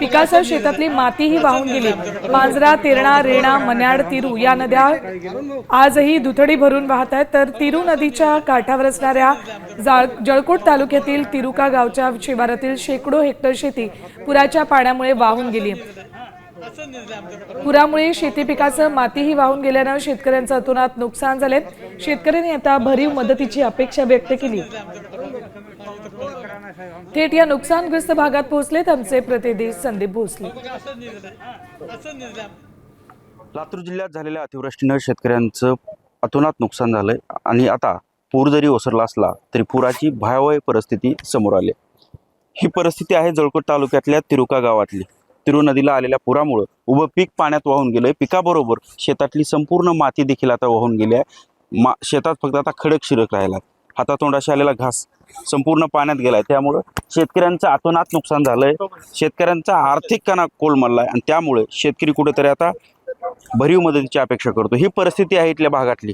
पिकासह शेतातली मातीही वाहून गेली. मांजरा तेरणा रेणा मन्याड तिरू या नद्या आजही दुथडी भरून वाहत आहेत. तर तिरू नदीच्या काठावर असणाऱ्या जाळ- जळकोट तालुक्यातील तिरुका गावच्या शिवारातील शेकडो हेक्टर शेती पुराच्या पाण्यामुळे वाहून गेली पुरामुळे शेती पिकासह मातीही वाहून गेल्यानं शेतकऱ्यांचं अतोनात नुकसान झाले शेतकऱ्यांनी आता भरीव मदतीची अपेक्षा व्यक्त केली. थेट या नुकसानग्रस्त भागात पोहोचलेत आमचे प्रतिनिधी संदीप भोसले. लातूर जिल्ह्यात झालेल्या अतिवृष्टीनं शेतकऱ्यांचं अतोनात नुकसान झालंय. आणि आता पूर जरी ओसरला असला तरी पुराची भयावह परिस्थिती समोर आली ही परिस्थिती आहे जळकोट तालुक्यातल्या तिरुका गावातली. तिरू नदीला आलेल्या पुरामुळं उभं पीक पाण्यात वाहून गेलंय. पिकाबरोबर शेतातली संपूर्ण माती देखील आता वाहून गेली आहे. मा शेतात फक्त आता खडक शिरक राहिला हातातोंडाशी आलेला घास संपूर्ण पाण्यात गेलाय. त्यामुळं शेतकऱ्यांचं आतोनात नुकसान झालंय. शेतकऱ्यांचा आर्थिक कणा कोलमडलाय आणि त्यामुळे शेतकरी कुठेतरी आता भरीव मदतीची अपेक्षा करतो. ही परिस्थिती आहे इथल्या भागातली.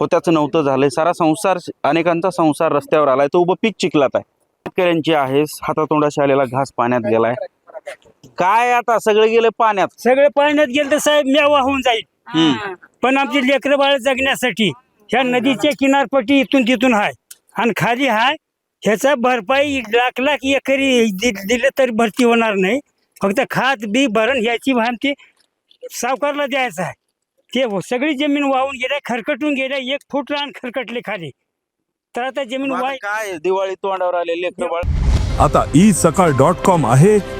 होत्याचं नव्हतं झालंय. सारा संसार अनेकांचा संसार रस्त्यावर आलाय. तो उभं पीक चिखलात आहे. शेतकऱ्यांची आहे हातातोंडाशी आलेला घास पाण्यात गेलाय. काय आता सगळं गेलं पाण्यात? सगळे पाण्यात गेलं तर साहेब म्या वाहून जाईल. हम्म. पण आमची लेकरं बाळ जगण्यासाठी ह्या नदीच्या किनारपट्टी इथून तिथून हाय. आणि खाली हाय ह्याचा भरपाई लाख लाख एकरी दि- दिलं तरी भरती होणार नाही. फक्त खात बी भरण ह्याची आमची सावकारला द्यायचं आहे. ते हो- सगळी जमीन वाहून गेल्या खरकटून गेल्या एक फूट रान खरकटले खाली. तर आता जमीन मग आता वाय काय दिवाळी तोंडावर आले लेकर बाळ? आता ई सकाळ डॉट कॉम आहे.